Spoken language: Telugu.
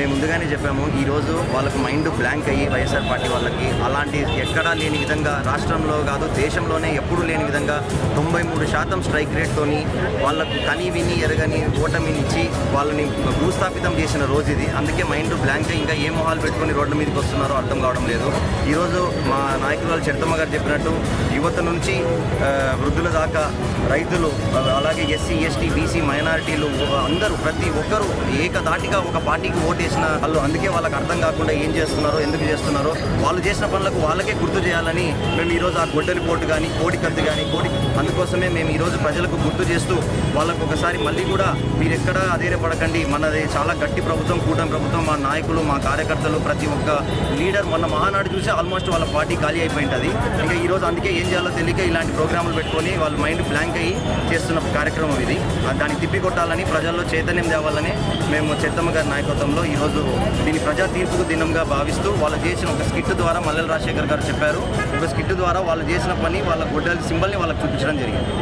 మేము ముందుగానే చెప్పాము ఈరోజు వాళ్ళకు మైండ్ బ్లాంక్ అయ్యి వైఎస్ఆర్ పార్టీ వాళ్ళకి అలాంటి ఎక్కడా లేని విధంగా రాష్ట్రంలో కాదు దేశంలోనే ఎప్పుడూ లేని విధంగా తొంభై మూడు శాతం స్ట్రైక్ రేట్తోని వాళ్ళకు కని విని ఎరగని ఓటమినిచ్చి వాళ్ళని భూస్థాపితం చేసిన రోజు ఇది. అందుకే మైండ్ బ్లాంక్ ఇంకా ఏ మొహాలు పెట్టుకొని రోడ్ల మీదకి వస్తున్నారో అర్థం కావడం లేదు. ఈరోజు మా నాయకురాలు చెడతమ్మ గారు చెప్పినట్టు యువత నుంచి వృద్ధుల దాకా రైతులు అలాగే ఎస్సీ ఎస్టీ బీసీ మైనారిటీలు అందరూ ప్రతి ఒక్కరూ ఏకదాటిగా ఒక పార్టీకి చేసిన వాళ్ళు అందుకే వాళ్ళకి అర్థం కాకుండా ఏం చేస్తున్నారో ఎందుకు చేస్తున్నారో? వాళ్ళు చేసిన పనులకు వాళ్ళకే గుర్తు చేయాలని మేము ఈరోజు ఆ గొడ్డలి పోటు కానీ కోడి కత్తి కానీ కోడి అందుకోసమే మేము ఈరోజు ప్రజలకు గుర్తు చేస్తూ వాళ్ళకు ఒకసారి మళ్ళీ కూడా మీరు ఎక్కడ అధైర్యపడకండి. మనది చాలా గట్టి ప్రభుత్వం కూటమి ప్రభుత్వం మా నాయకులు మా కార్యకర్తలు ప్రతి ఒక్క లీడర్ మొన్న మహానాడు చూసి ఆల్మోస్ట్ వాళ్ళ పార్టీ ఖాళీ అయిపోయింటుంది. ఇంకా ఈరోజు అందుకే ఏం చేయాలో తెలియక ఇలాంటి ప్రోగ్రాములు పెట్టుకొని వాళ్ళ మైండ్ బ్లాంక్ అయ్యి చేస్తున్న కార్యక్రమం ఇది. దాన్ని తిప్పికొట్టాలని ప్రజల్లో చైతన్యం తేవాలని మేము చెత్తమ్మ గారి నాయకత్వంలో ఈరోజు దీన్ని ప్రజా తీర్పుకు దినంగా భావిస్తూ వాళ్ళు చేసిన ఒక స్కిట్ ద్వారా మల్లెల రాజశేఖర్ గారు చెప్పారు. ఒక స్కిట్ ద్వారా వాళ్ళు చేసిన పని వాళ్ళ గొడ్డలి సింబల్ని వాళ్ళకి చూపించడం జరిగింది.